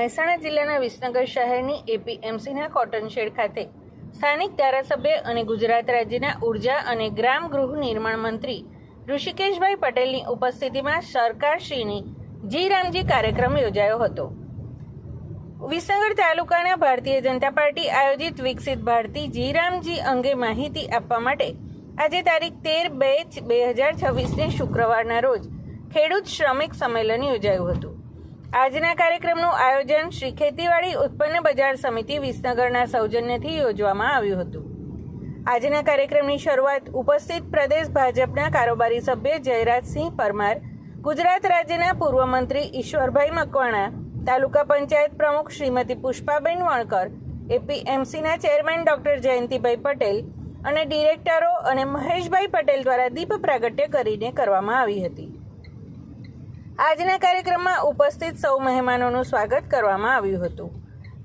મહેસાણા જિલ્લાના વિસનગર શહેરની એપીએમસીના cotton shade ખાતે સ્થાનિક ધારાસભ્ય અને ગુજરાત રાજ્યના ઊર્જા અને ગ્રામ ગૃહ નિર્માણ મંત્રી ઋષિકેશભાઈ પટેલની ઉપસ્થિતિમાં સરકારશ્રીની જી રામજી કાર્યક્રમ યોજાયો હતો. વિસનગર તાલુકાના ભારતીય જનતા પાર્ટી આયોજિત વિકસિત ભારતી જી રામજી અંગે માહિતી આપવા માટે આજે તારીખ તેર બે બે હજાર છવ્વીસને શુક્રવારના રોજ ખેડૂત શ્રમિક સંમેલન યોજાયું હતું. આજના કાર્યક્રમનું આયોજન શ્રી ખેતીવાડી ઉત્પન્ન બજાર સમિતિ વિસનગરના સૌજન્યથી યોજવામાં આવ્યું હતું. આજના કાર્યક્રમની શરૂઆત ઉપસ્થિત પ્રદેશ ભાજપના કારોબારી સભ્ય જયરાજસિંહ પરમાર, ગુજરાત રાજ્યના પૂર્વ મંત્રી ઈશ્વરભાઈ મકવાણા, તાલુકા પંચાયત પ્રમુખ શ્રીમતી પુષ્પાબેન વણકર, એપીએમસીના ચેરમેન ડોક્ટર જયંતિભાઈ પટેલ અને ડિરેક્ટરો અને મહેશભાઈ પટેલ દ્વારા દીપ પ્રાગટ્ય કરીને કરવામાં આવી હતી. આજના કાર્યક્રમમાં ઉપસ્થિત સૌ મહેમાનોનું સ્વાગત કરવામાં આવ્યું હતું.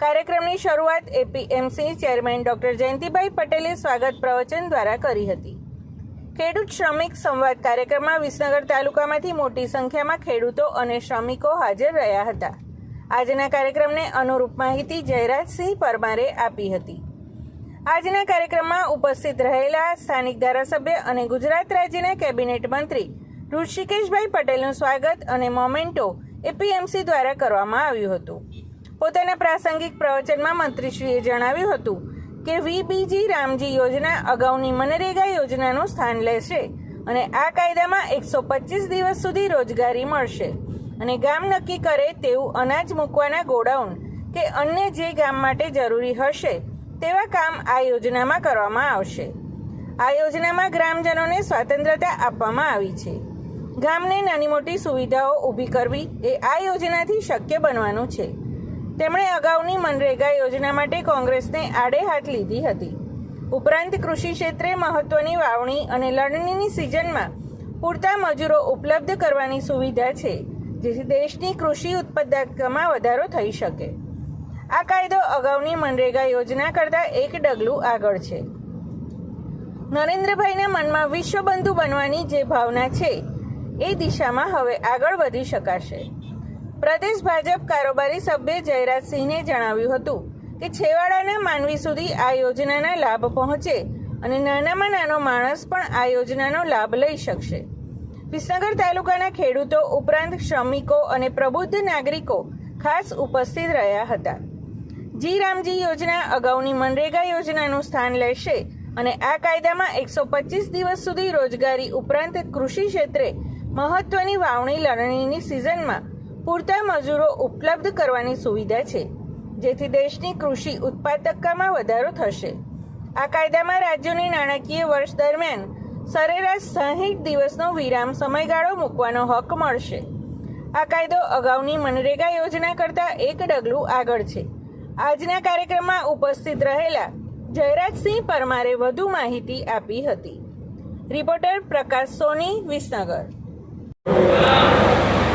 કાર્યક્રમની શરૂઆત એપીએમસી ચેરમેન ડોક્ટર જયંતિભાઈ પટેલે સ્વાગત પ્રવચન દ્વારા કરી હતી. ખેડૂત શ્રમિક સંવાદ કાર્યક્રમમાં વિસનગર તાલુકામાંથી મોટી સંખ્યામાં ખેડૂતો અને શ્રમિકો હાજર રહ્યા હતા. આજના કાર્યક્રમને અનુરૂપ માહિતી જયરાજસિંહ પરમારે આપી હતી. આજના કાર્યક્રમમાં ઉપસ્થિત રહેલા સ્થાનિક ધારાસભ્ય અને ગુજરાત રાજ્યના કેબિનેટ મંત્રી ઋષિકેશભાઈ પટેલનું સ્વાગત અને મોમેન્ટો એપીએમસી દ્વારા કરવામાં આવ્યું હતું. પોતાના પ્રાસંગિક પ્રવચનમાં મંત્રીશ્રીએ જણાવ્યું હતું કે વીબીજી રામજી યોજના અગાઉની મનરેગા યોજનાનું સ્થાન લેશે અને આ કાયદામાં એકસો પચીસ દિવસ સુધી રોજગારી મળશે. અને ગામ નક્કી કરે તેવું અનાજ મૂકવાના ગોડાઉન કે અન્ય જે ગામ માટે જરૂરી હશે તેવા કામ આ યોજનામાં કરવામાં આવશે. આ યોજનામાં ગ્રામજનોને સ્વતંત્રતા આપવામાં આવી છે. ગામને નાની મોટી સુવિધાઓ ઊભી કરવી એ આ યોજનાથી શક્ય બનવાનું છે. તેમણે અગાઉની મનરેગા યોજના માટે કોંગ્રેસને આડે હાથ લીધી હતી. ઉપરાંત કૃષિ ક્ષેત્રે મહત્વની વાવણી અને લણણીની સિઝનમાં પૂરતા મજૂરો ઉપલબ્ધ કરવાની સુવિધા છે, જેથી દેશની કૃષિ ઉત્પાદકતામાં વધારો થઈ શકે. આ કાયદો અગાઉની મનરેગા યોજના કરતાં એક ડગલું આગળ છે. નરેન્દ્રભાઈના મનમાં વિશ્વબંધુ બનવાની જે ભાવના છે એ દિશામાં હવે આગળ વધી શકાશે. પ્રદેશ ભાજપ કારોબારી સભ્ય જયરાજસિંહને જણાવ્યું હતું કે છેવાડાના માનવી સુધી આ યોજનાના લાભ પહોંચે અને નાનામાં નાનો માણસ પણ આ યોજનાનો લાભ લઈ શકશે. વિસનગર તાલુકાના ખેડૂતો ઉપરાંત શ્રમિકો અને પ્રબુદ્ધ નાગરિકો ખાસ ઉપસ્થિત રહ્યા હતા. જી રામજી યોજના અગાઉની મનરેગા યોજનાનું સ્થાન લેશે અને આ કાયદામાં એકસો દિવસ સુધી રોજગારી ઉપરાંત કૃષિ ક્ષેત્રે મહત્વની વાવણી લણણીની સિઝનમાં પૂરતા મજૂરો ઉપલબ્ધ કરવાની સુવિધા છે, જેથી દેશની કૃષિ ઉત્પાદકતામાં વધારો થશે. આ કાયદામાં રાજ્યોની નાણાકીય વર્ષ દરમિયાન સરેરાશ સાહીઠ દિવસનો વિરામ સમયગાળો મૂકવાનો હક મળશે. આ કાયદો અગાઉની મનરેગા યોજના કરતાં એક ડગલું આગળ છે. આજના કાર્યક્રમમાં ઉપસ્થિત રહેલા જયરાજસિંહ પરમારે વધુ માહિતી આપી હતી. રિપોર્ટર પ્રકાશ સોની, વિસનગર.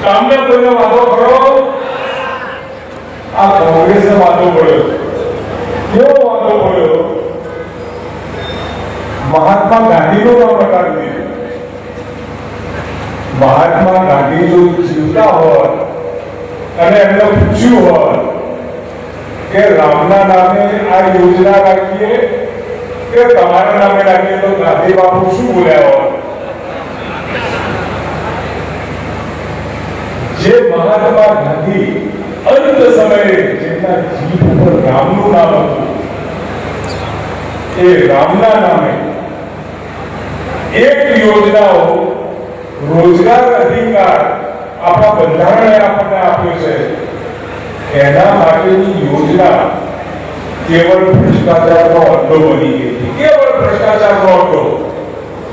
તમને કોઈને વાંધો પડ્યો આ કોંગ્રેસને વાંધો પડ્યો. કેવો વાંધો પડ્યો? મહાત્મા ગાંધીનો નામ દીધું મહાત્મા ગાંધી જો જીવતા હોત અને એમને પૂછ્યું હોત કે રામના નામે આ યોજના રાખીએ કે તમારા નામે રાખીએ તો ગાંધી બાપુ શું બોલ્યા હોત જે મહાત્મા ગાંધી અંત સમયે જેમના જીભ ઉપર રામનું નામ હતું, એ રામના નામે એક યોજનાઓ રોજગાર અધિકાર આપણા બંધારણે આપણને આપ્યો છે. એના માટેની યોજના કેવળ ભ્રષ્ટાચારનો અડ્ડો બની ગઈ કેવળ ભ્રષ્ટાચારનો અડ્ડો?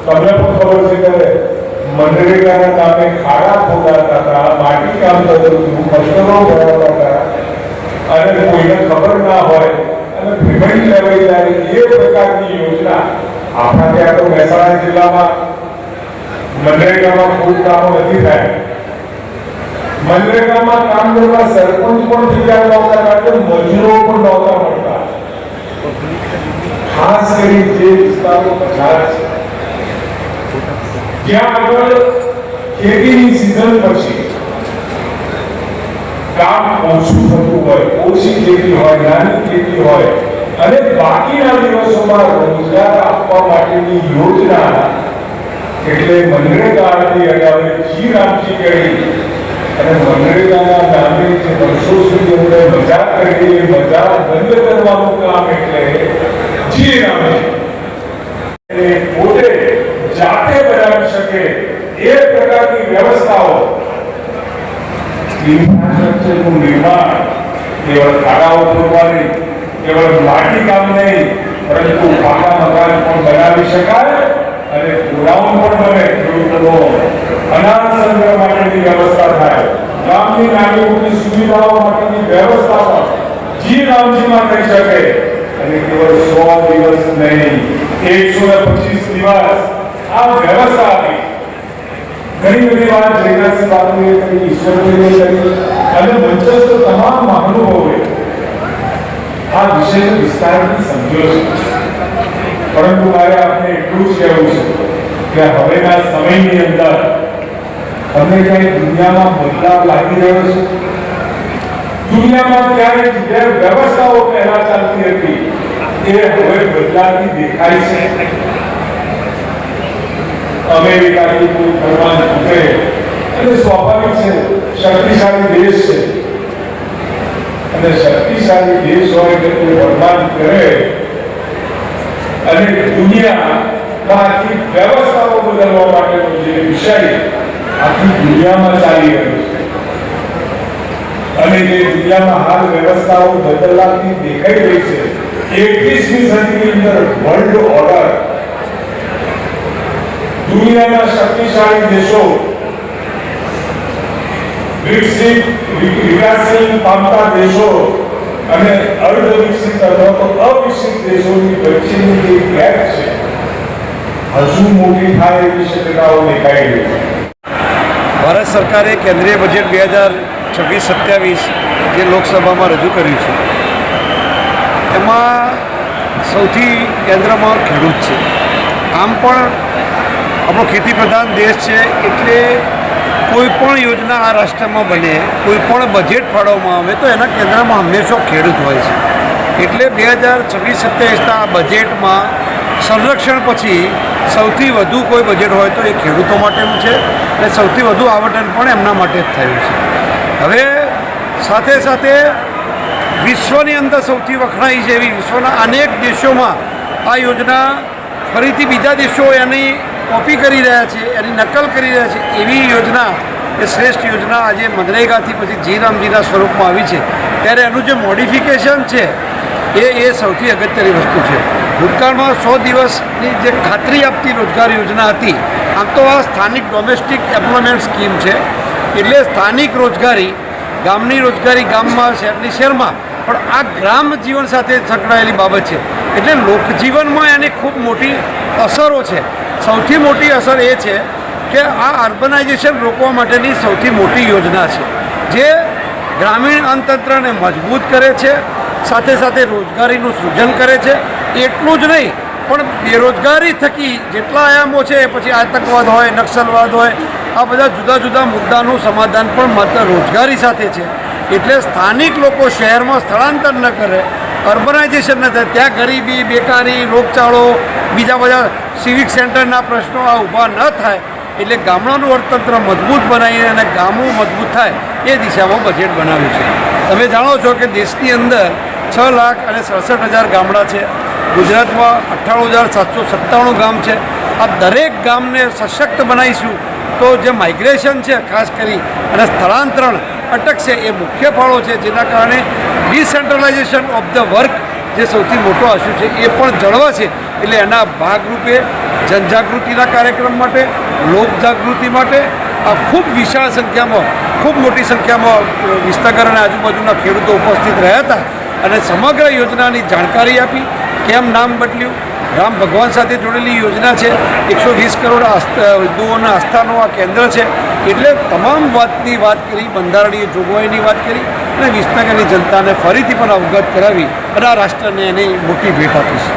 તમને પણ ખબર છે કે મનરેગાના કામે ખાડા ખોદાતા હતા માટી કામ થતું હતું મશીનો હતા અને કોઈને ખબર ના હોય, અને પેમેન્ટ લેવાઈ જાય એ પ્રકારની યોજના આપણા ત્યાં તો મહેસાણા જિલ્લામાં મનરેગામાં ખૂબ કામો નથી થાય. મનરેગામાં કામ કરતા સરપંચ પણ તૈયાર નહોતા, કારણ કે મજૂરો પણ નહોતા મળતા. ખાસ કરી જે વિસ્તારો પછાત છે એટલે મનરેગાની અગાઉ અને મનરેગાના વર્ષો સુધી મજા કરી, એ બંધ કરવાનું કામ એટલે જી રામજી પોતે જાતે બનાવી શકે એ પ્રકારની વ્યવસ્થાઓ ઇન્ફ્રાસ્ટ્રક્ચરનું નિર્માણ કેવળ ખાડાઓ પૂરવાની કેવળ માટી કામ નહીં, પરંતુ પાકા મકાન પણ બનાવી શકાય અને ગોડાઉન પણ બને ખેડૂતોનો અનાજ સંગ્રહ માટેની વ્યવસ્થા થાય. ગામની નાની મોટી સુવિધાઓ માટેની વ્યવસ્થા પણ જી રામજીમાં થઈ શકે. અને કેવળ સો દિવસ નહીં, એકસો ને પચીસ દિવસ આ વ્યવસ્થા આપી ઘણી બધી વાત જયનાથસિંહ બાપુએ કરી ઈશ્વરભાઈએ કરી. અને મંચસ્થ તમામ મહાનુભાવોએ આ વિષયને વિસ્તારથી સમજ્યો છે. પરંતુ મારે આપને એટલું જ કહેવું છે કે હવેના સમયની અંદર અમને ક્યાંય દુનિયામાં બદલાવ લાગી રહ્યો છે? દુનિયામાં ક્યારેક જે વ્યવસ્થાઓ પહેલા ચાલતી હતી. એ હવે બદલાતી દેખાય છે. અમેરિકાથી કોઈ ફરમાન તૂટે અને સ્વાભાવિક છે, શક્તિશાળી દેશ છે. અને શક્તિશાળી દેશ હોય એટલે કોઈ ફરમાન કરે. અને દુનિયામાં આખી વ્યવસ્થાઓ બદલવા માટેનો જે વિષય આખી દુનિયામાં ચાલી રહ્યો છે. અને જે દુનિયામાં હાલ વ્યવસ્થાઓ બદલાતી દેખાઈ રહી છે, એકવીસમી સદીની અંદર વર્લ્ડ ઓર્ડર દુનિયાના શક્તિશાળી દેશો વિકસિત વિકાસશીલ પામતા દેશો અને અર્ધ વિકસિત અથવા તો અવિકસિત દેશોની વચ્ચેની જે ગેપ છે, હજુ મોટી થાય એવી શક્યતાઓ દેખાઈ રહી છે. ભારત સરકારે કેન્દ્રીય બજેટ બે હજાર છવ્વીસ સત્યાવીસ જે લોકસભામાં રજૂ કર્યું છે, એમાં સૌથી કેન્દ્રમાં ખેડૂત છે. આમ પણ આપણો ખેતી પ્રધાન દેશ છે, એટલે કોઈ પણ યોજના આ રાષ્ટ્રમાં બને, કોઈ પણ બજેટ ફાળવવામાં આવે, તો એના કેન્દ્રમાં હંમેશા ખેડૂત હોય છે. એટલે બે હજાર છવ્વીસ સત્યાવીસના આ બજેટમાં સંરક્ષણ પછી સૌથી વધુ કોઈ બજેટ હોય તો એ ખેડૂતો માટેનું છે, અને સૌથી વધુ આવટન પણ એમના માટે જ થયું છે. હવે સાથે સાથે વિશ્વની અંદર સૌથી વખણાઈ છે એવી વિશ્વના અનેક દેશોમાં આ યોજના ફરીથી બીજા દેશો એની કોપી કરી રહ્યા છે, એની નકલ કરી રહ્યા છે, એવી યોજના, એ શ્રેષ્ઠ યોજના આજે મનરેગાથી પછી જી રામજીના સ્વરૂપમાં આવી છે. ત્યારે એનું જે મોડિફિકેશન છે, એ એ સૌથી અગત્યની વસ્તુ છે. ભૂતકાળમાં સો દિવસની જે ખાતરી આપતી રોજગાર યોજના હતી, આમ તો આ સ્થાનિક ડોમેસ્ટિક એમ્પ્લોયમેન્ટ સ્કીમ છે. એટલે સ્થાનિક રોજગારી, ગામની રોજગારી ગામમાં, શહેરની શહેરમાં, પણ આ ગ્રામ જીવન સાથે સંકળાયેલી બાબત છે. એટલે લોકજીવનમાં એની ખૂબ મોટી અસરો છે. સૌથી મોટી અસર એ છે કે આ અર્બનાઇઝેશન રોકવા માટેની સૌથી મોટી યોજના છે, જે ગ્રામીણ અર્થતંત્રને મજબૂત કરે છે, સાથે સાથે રોજગારીનું સૃજન કરે છે. એટલું જ નહીં, પણ બેરોજગારી થકી જેટલા આયામો છે પછી આતંકવાદ હોય, નક્સલવાદ હોય, આ બધા જુદા જુદા મુદ્દાનું સમાધાન પણ માત્ર રોજગારી સાથે છે. એટલે સ્થાનિક લોકો શહેરમાં સ્થળાંતર ન કરે અર્બનાઇઝેશન ન થાય. ત્યાં ગરીબી, બેકારી, રોગચાળો, બીજા બધા સિવિક સેન્ટરના પ્રશ્નો આ ઊભા ન થાય એટલે ગામડાનું અર્થતંત્ર મજબૂત બનાવીને અને ગામો મજબૂત થાય એ દિશામાં બજેટ બનાવ્યું છે. તમે જાણો છો કે દેશની અંદર છ લાખ અને સડસઠ હજાર ગામડા છે. ગુજરાતમાં અઠ્ઠાણું હજાર સાતસો સત્તાણું ગામ છે. આ દરેક ગામને સશક્ત બનાવીશું તો જે માઇગ્રેશન છે, ખાસ કરી અને સ્થળાંતરણ અટકશે એ મુખ્ય ફાળો છે, જેના કારણે ડિસેન્ટ્રલાઇઝેશન ઓફ ધ વર્ક જે સૌથી મોટો આશુ છે, એ પણ જળવાશે. એટલે એના ભાગરૂપે જનજાગૃતિના કાર્યક્રમ માટે, લોકજાગૃતિ માટે, આ ખૂબ વિશાળ સંખ્યામાં, ખૂબ મોટી સંખ્યામાં વિસ્તાર અને આજુબાજુના ખેડૂતો ઉપસ્થિત રહ્યા હતા અને સમગ્ર યોજનાની જાણકારી આપી. કેમ નામ બદલ્યું? રામ ભગવાન સાથે જોડેલી યોજના છે. એકસો વીસ કરોડ આસ્થા હિન્દુઓના આસ્થાનું આ કેન્દ્ર છે. એટલે તમામ વાતની વાત કરી, બંધારણીય જોગવાઈની વાત કરી અને વિસનગરની જનતાને ફરીથી પણ અવગત કરાવી અને આ રાષ્ટ્રને એની મોટી ભેટ આપી છે